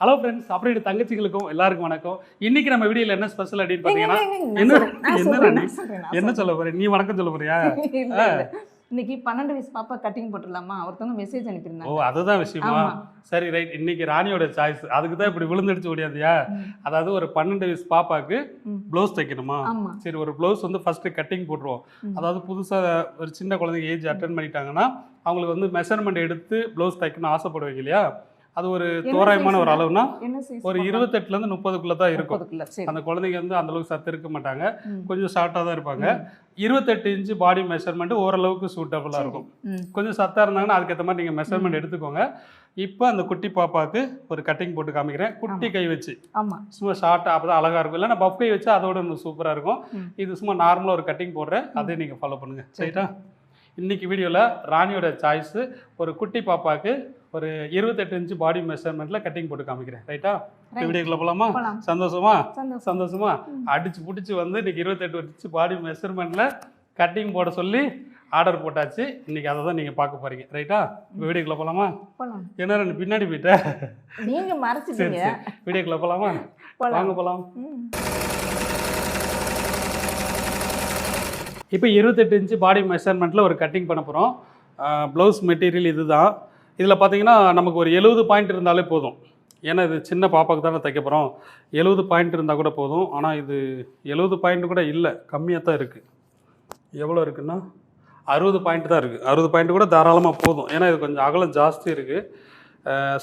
Hello friends அப்படியே தங்கச்சிகளுக்கும் எல்லாருக்கும் வணக்கம். இன்னைக்கு நம்ம வீடியோல என்ன ஸ்பெஷல் அப்படின்னு பாத்தீங்கன்னா என்ன- சொல்ல போற? நீ வணக்கம் சொல்ல போறியா. இன்னைக்கு பன்னெண்டு வயசு பாப்பா கட்டிங் போட்டுடலாமா? ஒருத்தவங்க மெசேஜ் ஓ அனுப்பியிருந்தாங்க அதுதான் விஷயமா. சரி ரைட் இன்னைக்கு ராணியோட சாய்ஸ் அதுக்கு தான் இப்படி விழுந்தடிச்சு ஓடியாந்தியா? ம். அதாவது ஒரு பன்னெண்டு வயசு பாப்பாக்கு ம். ப்ளவுஸ் தைக்கணுமா? சரி ஒரு ப்ளவுஸ் வந்து ஃபர்ஸ்ட் கட்டிங் போட்டுருவோம். அதாவது புதுசா ஒரு சின்ன குழந்தைங்க ஏஜ் அட்டன் பண்ணிட்டாங்கன்னா அவங்களுக்கு வந்து மெஷர்மெண்ட் எடுத்து ப்ளவுஸ் தைக்கணும்னு ஆசைப்படுவீங்க இல்லையா? அது ஒரு தோராயமான ஒரு size? அளவுனா என்ன size ஒரு பாப்பா? இருபத்தெட்டுல இருந்து முப்பதுக்குள்ள தான் இருக்கும். அந்த குழந்தைங்க வந்து அந்த அளவுக்கு சத்து இருக்க மாட்டாங்க. கொஞ்சம் ஷார்ட்டாக தான் இருப்பாங்க. இருபத்தெட்டு இன்ச்சு பாடி மெஷர்மெண்ட் ஓரளவுக்கு சூட்டபுளாக இருக்கும். கொஞ்சம் சத்தாக இருந்தாங்கன்னா அதுக்கேற்ற மாதிரி நீங்கள் மெஷர்மெண்ட் எடுத்துக்கோங்க. இப்போ அந்த குட்டி பாப்பாவுக்கு ஒரு கட்டிங் போட்டு காமிக்கிறேன். குட்டி கை வச்சு. சும்மா ஷார்ட்டாக அப்போ தான் அழகாக இருக்கும். இல்லைன்னா பஃப் கை வச்சு அதோட இன்னும் சூப்பராக இருக்கும். இது சும்மா நார்மலாக ஒரு கட்டிங் போடுறேன். அதே நீங்கள் ஃபாலோ பண்ணுங்கள் சரிட்டா இன்னைக்கு வீடியோவில் ராணியோட சாய்ஸு ஒரு குட்டி பாப்பாவுக்கு ஒரு இருபத்தெட்டு இன்ச்சு பாடி மெஷர்மெண்ட்டில் கட்டிங் போட்டு காமிக்கிறேன். ரைட்டா. வீடியோக்குள்ள போலாம். சந்தோஷமா? சந்தோஷம். அடிச்சு புடிச்சு வந்து இன்னைக்கு இருபத்தெட்டு இன்ச்சு பாடி மெஷர்மெண்ட்டில் கட்டிங் போட சொல்லி ஆர்டர் போட்டாச்சு. இன்னைக்கு அதை தான் நீங்கள் பார்க்க போறீங்க. ரைட்டா இப்போ வீடியோக்குள்ள போலாம். என்ன ரெண்டு பின்னாடி போயிட்ட? நீங்க சரி மறைச்சிட்டீங்க வீடியோக்குள்ள போலாம். வாங்க போகலாம் ம். இப்போ இருபத்தெட்டு இன்ச்சு பாடி மெஷர்மெண்ட்டில் ஒரு கட்டிங் பண்ண போகிறோம் ப்ளவுஸ் மெட்டீரியல் இதுதான். இதில் பார்த்தீங்கன்னா நமக்கு ஒரு எழுபது பாயிண்ட் இருந்தாலே போதும். ஏன்னா இது சின்ன பாப்பாக்கு தானே தைக்க போகிறோம் எழுபது பாயிண்ட் இருந்தால் கூட போதும். ஆனால் இது எழுபது பாயிண்ட் கூட இல்லை. கம்மியாக தான் இருக்குது எவ்வளோ இருக்குன்னா? அறுபது பாயிண்ட் தான் இருக்குது அறுபது பாயிண்ட் கூட தாராளமாக போதும். ஏன்னா இது கொஞ்சம் அகலம் ஜாஸ்தி இருக்குது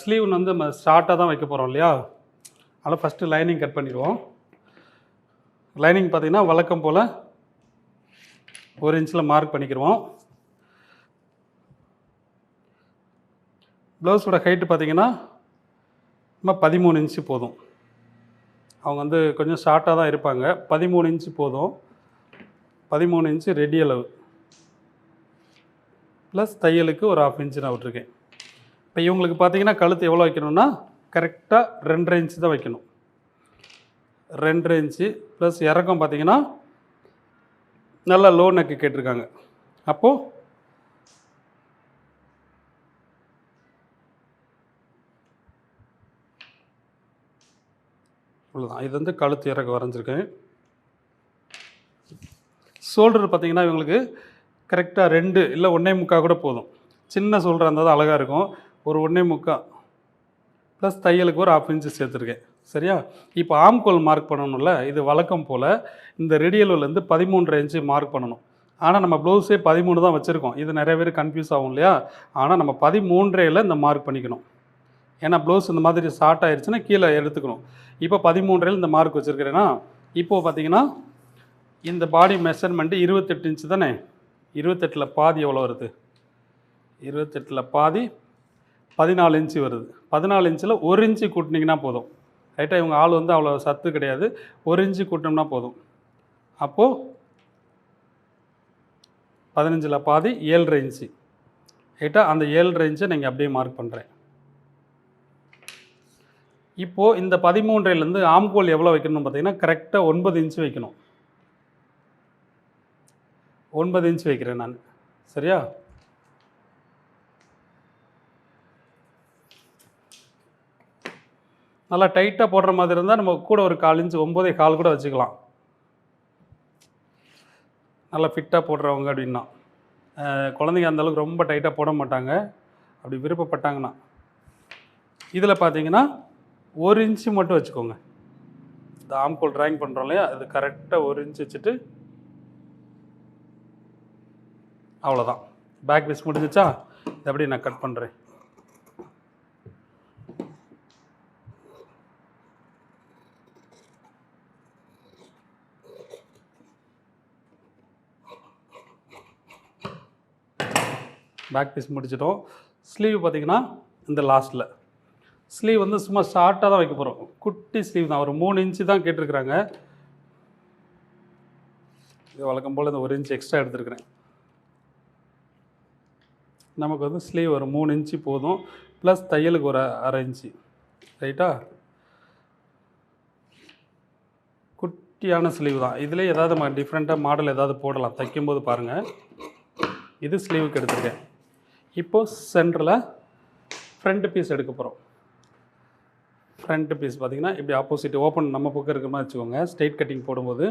ஸ்லீவ் வந்து நம்ம ஷார்ட்டாக தான் வைக்க போகிறோம் இல்லையா? அதனால் ஃபஸ்ட்டு லைனிங் கட் பண்ணிடுவோம். லைனிங் பார்த்தீங்கன்னா வழக்கம் போல் ஒரு இன்ச்சில் மார்க் பண்ணிக்கிடுவோம். ப்ளவுஸோட ஹைட்டு பார்த்தீங்கன்னா நம்ம பதிமூணு இன்ச்சு போதும். அவங்க வந்து கொஞ்சம் ஷார்ட்டாக தான் இருப்பாங்க. பதிமூணு இன்ச்சு போதும். பதிமூணு இன்ச்சு ரெடி அளவு. ப்ளஸ் தையலுக்கு ஒரு ஆஃப் இன்ச்சு நான் விட்டுருக்கேன். இப்போ இவங்களுக்கு பார்த்தீங்கன்னா கழுத்து எவ்வளோ வைக்கணும்னா கரெக்டாக ரெண்டரை இன்ச்சு தான் வைக்கணும். ரெண்டரை இன்ச்சு ப்ளஸ் இறக்கம் பார்த்தீங்கன்னா நல்லா லோ நெக்கு கேட்டிருக்காங்க. அப்போது இவ்வளோதான் இது வந்து கழுத்து இறக்க வரைஞ்சிருக்கேன். ஷோல்டர் பார்த்தீங்கன்னா இவங்களுக்கு கரெக்டாக ரெண்டு இல்லை ஒன்றே முக்கால் கூட போதும். சின்ன ஷோல்டராக இருந்தால் தான் அழகாக இருக்கும். ஒரு ஒன்றே முக்கால் ப்ளஸ் தையலுக்கு ஒரு ஆஃப் இன்ச்சு சேர்த்துருக்கேன். சரியா? இப்போ ஆம்கோல் மார்க் பண்ணணும்ல இது வழக்கம் போல் இந்த ரெடியலோலேருந்து பதிமூன்றரை இன்ச்சு மார்க் பண்ணணும். ஆனால் நம்ம ப்ளவுஸே பதிமூணு தான் வச்சுருக்கோம். இது நிறைய பேர் கன்ஃபியூஸ் ஆகும் இல்லையா? ஆனால் நம்ம பதிமூன்றையில் இந்த மார்க் பண்ணிக்கணும். ஏன்னா ப்ளவுஸ் இந்த மாதிரி ஷார்ட் ஆயிடுச்சுன்னா கீழே எடுத்துக்கணும். இப்போ பதிமூன்றையில் இந்த மார்க் வச்சுருக்கிறேன்னா இப்போது பார்த்தீங்கன்னா இந்த பாடி மெஷர்மெண்ட்டு இருபத்தெட்டு இன்ச்சு தானே? இருபத்தெட்டில் பாதி எவ்வளோ வருது? இருபத்தெட்டில் பாதி பதினாலு இன்ச்சு வருது. பதினாலு இன்ச்சில் ஒரு இன்ச்சு கூட்டினீங்கன்னா போதும். ரைட்டாக இவங்க ஆள் வந்து அவ்வளோ சத்து கிடையாது. ஒரு இன்ச்சு கூட்டினோம்னா போதும். அப்போது பதினஞ்சில் பாதி ஏழரை இன்ச்சு ரைட்டாக அந்த ஏழரை இன்ச்சை நீங்கள் அப்படியே மார்க் பண்ணுறேன் இப்போது இந்த பதிமூன்றையிலேருந்து ஆம்கோல் எவ்வளோ வைக்கணும்னு பார்த்தீங்கன்னா கரெக்டாக ஒன்பது இன்ச்சு வைக்கணும். ஒன்பது இன்ச் வைக்கிறேன் நான். சரியா? நல்லா டைட்டாக போடுற மாதிரி இருந்தால் நம்ம கூட ஒரு கால் இன்ச்சு ஒம்போதே கால் கூட வச்சுக்கலாம். நல்லா ஃபிட்டாக போடுறவங்க அப்படின்னா. குழந்தைங்க அந்தளவுக்கு ரொம்ப டைட்டாக போட மாட்டாங்க. அப்படி விருப்பப்பட்டாங்கன்னா. இதில் பார்த்தீங்கன்னா ஒரு இன்ச்சு மட்டும் வச்சுக்கோங்க. இந்த ஆம்கோல் ட்ராயிங் பண்ணுறோம் இல்லையா? அது கரெக்டாக ஒரு இன்ச் வச்சுட்டு அவ்வளோதான் பேக் பீஸ் முடிஞ்சிச்சா? இது அப்படியே நான் கட் பண்ணுறேன் பேக் பீஸ் முடிச்சிட்டோம். ஸ்லீவ் பார்த்தீங்கன்னா இந்த லாஸ்ட்டில் ஸ்லீவ் வந்து சும்மா ஷார்ட்டாக தான் வைக்க போகிறோம் குட்டி ஸ்லீவ் தான். ஒரு மூணு இன்ச்சு தான் கேட்டிருக்கிறாங்க. இது வழக்கம் போல் இந்த ஒரு இன்ச் எக்ஸ்ட்ரா எடுத்துருக்கிறேன். நமக்கு வந்து ஸ்லீவ் ஒரு மூணு இன்ச்சு போதும். ப்ளஸ் தையலுக்கு ஒரு அரை இன்ச்சு ரைட்டா குட்டியான ஸ்லீவ் தான். இதிலே ஏதாவது நம்ம டிஃப்ரெண்ட்டாக மாடல் ஏதாவது போடலாம். தைக்கும்போது பாருங்கள் இது ஸ்லீவுக்கு எடுத்துருக்கேன். இப்போது சென்டரில் ஃப்ரண்ட் பீஸ் எடுக்க போகிறோம் ஃப்ரண்ட் பீஸ் பார்த்தீங்கன்னா இப்படி ஆப்போசிட் ஓப்பன் நம்ம பக்கம் இருக்கிற மாதிரி வச்சுக்கோங்க. ஸ்ட்ரெயிட் கட்டிங் போடும்போது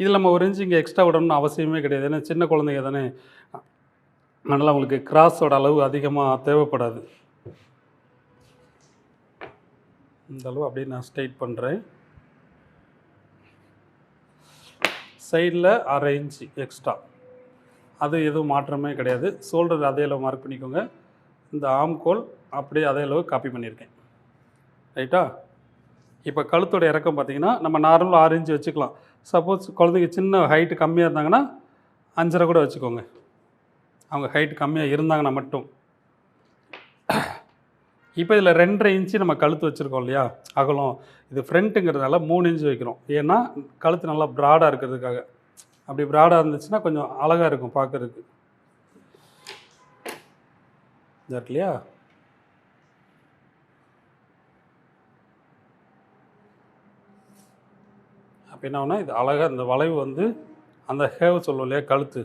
இதில் நம்ம ஒரு இன்ச்சு இங்கே எக்ஸ்ட்ரா விடணும்னு அவசியமே கிடையாது. ஏன்னா சின்ன குழந்தைங்க தானே. அதனால் அவங்களுக்கு கிராஸோட அளவு அதிகமாக தேவைப்படாது. இந்த அளவு அப்படியே நான் ஸ்ட்ரைட் பண்ணுறேன் சைடில் அரை இன்ச்சு எக்ஸ்ட்ரா அது எதுவும் மாற்றமே கிடையாது. ஷோல்டர் அதே அளவு மார்க் பண்ணிக்கோங்க. இந்த ஆம்கோல் அப்படியே அதே அளவு காப்பி பண்ணியிருக்கேன். ரைட்டா இப்போ கழுத்தோட இறக்கம் பார்த்தீங்கன்னா நம்ம நார்மலாக ஆறு இன்ச்சு வச்சுக்கலாம். சப்போஸ் குழந்தைங்க சின்ன ஹைட்டு கம்மியாக இருந்தாங்கன்னா அஞ்சரை கூட வச்சுக்கோங்க. அவங்க ஹைட் கம்மியாக இருந்தாங்கன்னா மட்டும். இப்போ இதில் ரெண்டரை இன்ச்சு நம்ம கழுத்து வச்சுருக்கோம் இல்லையா? அகலம். இது ஃப்ரண்ட்டுங்கிறதுனால மூணு இன்ச்சு வைக்கிறோம். ஏன்னா கழுத்து நல்லா ப்ராடாக இருக்கிறதுக்காக. அப்படி ப்ராடாக இருந்துச்சுன்னா கொஞ்சம் அழகாக இருக்கும் பார்க்குறதுக்கு இல்லையா? அப்போ என்ன ஆகுனா இது அழகாக இந்த வளைவு வந்து அந்த ஹேவ் சொல்லுவோம் இல்லையா கழுத்து.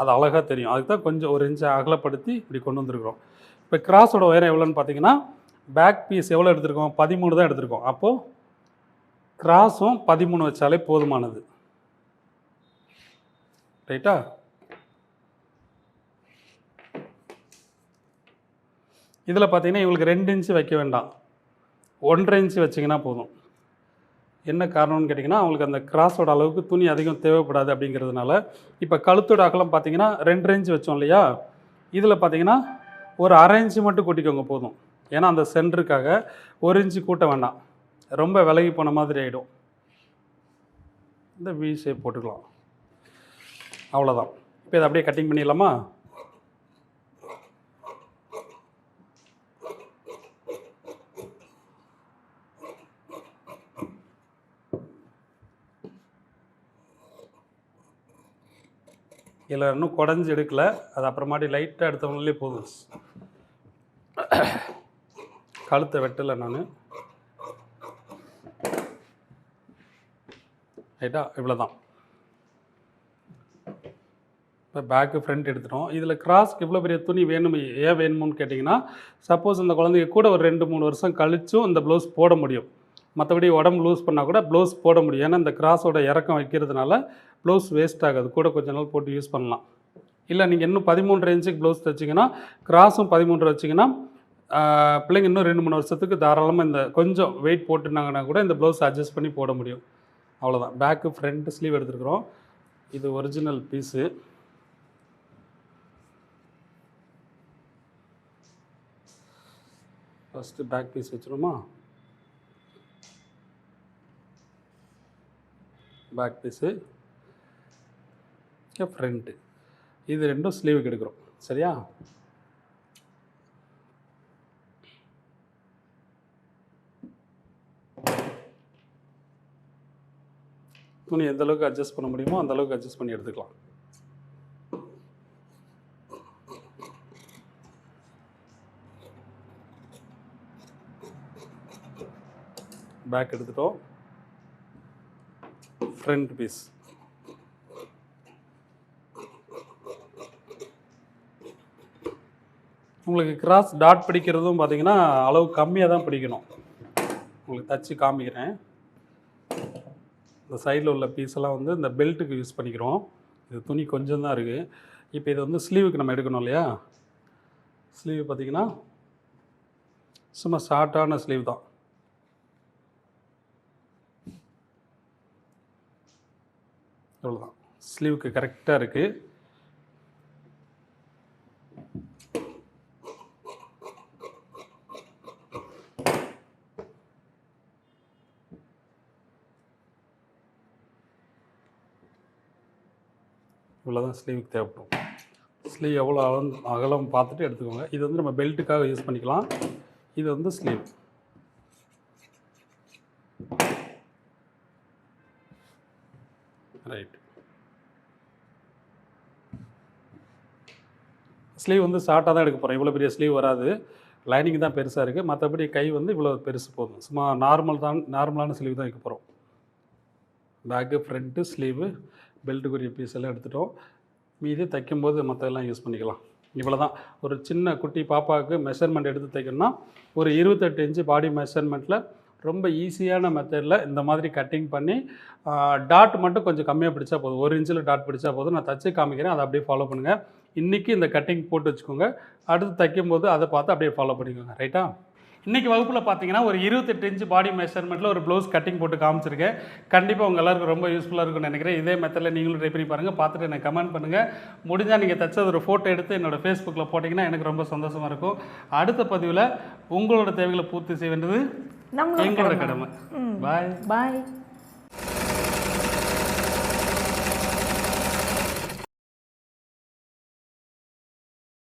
அது அழகாக தெரியும். அதுக்கு தான் கொஞ்சம் ஒரு இன்ச்சை அகலப்படுத்தி இப்படி கொண்டு வந்திருக்கிறோம். இப்போ கிராஸோட உயரம் எவ்வளோன்னு பார்த்தீங்கன்னா பேக் பீஸ் எவ்வளோ எடுத்திருக்கோம்? பதிமூணு தான் எடுத்திருக்கோம். அப்போது கிராஸும் பதிமூணு வச்சாலே போதுமானது. ரைட்டா இதில் பார்த்தீங்கன்னா இவங்களுக்கு ரெண்டு இன்ச்சு வைக்க வேண்டாம். ஒன்றரை இன்ச்சு வச்சிங்கன்னா போதும். என்ன காரணம்னு கேட்டிங்கன்னா அவங்களுக்கு அந்த கிராஸோட அளவுக்கு துணி அதிகம் தேவைப்படாது அப்படிங்கிறதுனால இப்போ கழுத்தோட அகலம் பார்த்தீங்கன்னா ரெண்டு ரேஞ்சு வச்சோம் இல்லையா? இதில் பார்த்தீங்கன்னா ஒரு அரை இன்ச்சு மட்டும் கூட்டிக்கோங்க போதும். ஏன்னா அந்த சென்டருக்காக ஒரு இன்ச்சு கூட்ட வேண்டாம். ரொம்ப விலகி போன மாதிரி ஆகிடும் இந்த வி ஷேப் போட்டுக்கலாம். அவ்வளோதான் இப்போ இதை அப்படியே கட்டிங் பண்ணிடலாமா? இதில் இன்னும் குடஞ்சி எடுக்கலை. அது அப்புறமாட்டி லைட்டாக எடுத்தவங்களே போதும். கழுத்தை வெட்டலை நான். ரைட்டா இவ்வளோ தான் இப்போ பேக்கு ஃப்ரண்ட் எடுத்துட்டோம். இதில் கிராஸ்க்கு இவ்வளோ பெரிய துணி வேணும் ஏன் வேணும்னு கேட்டிங்கன்னா சப்போஸ் அந்த குழந்தைங்க கூட ஒரு ரெண்டு மூணு வருஷம் கழிச்சும் இந்த ப்ளவுஸ் போட முடியும். மற்றபடி உடம்பு லூஸ் பண்ணால் கூட ப்ளவுஸ் போட முடியும். ஏன்னா இந்த கிராஸோட இறக்கம் வைக்கிறதுனால ப்ளவுஸ் வேஸ்ட் ஆகாது. கூட கொஞ்ச நாள் போட்டு யூஸ் பண்ணலாம். இல்லை நீங்கள் இன்னும் பதிமூன்று இன்ச்சுக்கு ப்ளவுஸ் தைச்சிங்கன்னா கிராஸும் பதிமூன்று வச்சிங்கன்னா பிள்ளைங்க இன்னும் ரெண்டு மூணு வருஷத்துக்கு தாராளமாக இந்த கொஞ்சம் வெயிட் போட்டுனாங்கன்னா கூட இந்த ப்ளவுஸ் அட்ஜஸ்ட் பண்ணி போட முடியும். அவ்வளோதான் பேக்கு ஃப்ரண்ட் ஸ்லீவ் எடுத்துருக்குறோம். இது original piece first back piece வச்சுருமா back piece front இது ரெண்டும் ஸ்லீவுக்கு எடுக்கிறோம். சரியா? துணி எந்த அளவுக்கு அட்ஜஸ்ட் பண்ண முடியுமோ அந்த அளவுக்கு அட்ஜஸ்ட் பண்ணி எடுத்துக்கலாம். பேக் எடுத்துட்டோம். ஃப்ரண்ட் பீஸ் உங்களுக்கு கிராஸ் டாட் பிடிக்கிறதும் பார்த்தீங்கன்னா அளவு கம்மியாக தான் பிடிக்கணும். உங்களுக்கு தச்சு காமிக்கிறேன். இந்த சைடில் உள்ள பீஸெல்லாம் வந்து இந்த பெல்ட்டுக்கு யூஸ் பண்ணிக்கிறோம். இது துணி கொஞ்சம் தான் இருக்குது இப்போ இது வந்து ஸ்லீவுக்கு நம்ம எடுக்கணும் இல்லையா? ஸ்லீவ் பார்த்தீங்கன்னா சும்மா ஷார்ட்டான ஸ்லீவ் தான். இவ்வளோதான் ஸ்லீவுக்கு கரெக்டாக இருக்குது இவ்வளோ தான் ஸ்லீவுக்கு தேவைப்படும். ஸ்லீவ் எவ்வளோ அகலம் அகலம் பார்த்துட்டு எடுத்துக்கோங்க. இது வந்து நம்ம பெல்ட்டுக்காக யூஸ் பண்ணிக்கலாம். இது வந்து ஸ்லீவ் ரைட் ஸ்லீவ் வந்து ஷார்ட்டாக தான் எடுக்க போகிறோம் இவ்வளோ பெரிய ஸ்லீவ் வராது. லைனிங் தான் பெருசாக இருக்குது மற்றபடி கை வந்து இவ்வளோ பெருசு போதும். சும்மா நார்மல் தான் நார்மலான ஸ்லீவ் தான் வைக்க போகிறோம் பேக்கு ஃப்ரண்ட்டு ஸ்லீவு பெல்ட்டுக்குரிய பீஸ் எல்லாம் எடுத்துட்டோம். மீதி தைக்கும்போது மற்றெல்லாம் யூஸ் பண்ணிக்கலாம். இவ்வளோ தான் ஒரு சின்ன குட்டி பாப்பாவுக்கு மெஷர்மெண்ட் எடுத்து தைக்கணும்னா ஒரு இருபத்தெட்டு இன்ச்சு பாடி மெஷர்மெண்ட்டில் ரொம்ப ஈஸியான மெத்தடில் இந்த மாதிரி கட்டிங் பண்ணி டாட் மட்டும் கொஞ்சம் கம்மியாக பிடிச்சா போதும். ஒரு இன்ச்சில் டாட் பிடிச்சா போதும். நான் தச்சு காமிக்கிறேன். அதை அப்படியே ஃபாலோ பண்ணுங்கள் இன்றைக்கி இந்த கட்டிங் போட்டு வச்சுக்கோங்க. அடுத்து தைக்கும்போது அதை பார்த்து அப்படியே ஃபாலோ பண்ணிக்கோங்க. ரைட்டா இன்றைக்கி வகுப்பில் பார்த்தீங்கன்னா ஒரு இருபத்தெட்டு இன்ச்சு பாடி மெஷர்மெண்ட்டில் ஒரு ப்ளவுஸ் கட்டிங் போட்டு காமிச்சிருக்கேன். கண்டிப்பாக உங்கள் எல்லாருக்கும் ரொம்ப யூஸ்ஃபுல்லாக இருக்கும்னு நினைக்கிறேன். இதே மெத்தடில் நீங்களும் ட்ரை பண்ணி பாருங்கள் பார்த்துட்டு எனக்கு கமெண்ட் பண்ணுங்கள் முடிஞ்சால் நீங்கள் தச்சது ஒரு ஃபோட்டோ எடுத்து என்னோட ஃபேஸ்புக்கில் போட்டிங்கன்னா எனக்கு ரொம்ப சந்தோஷமாக இருக்கும். அடுத்த பதிவில் உங்களோட தேவைகளை பூர்த்தி செய்ய வேண்டியது எங்களோட கடமை. பாய் பாய்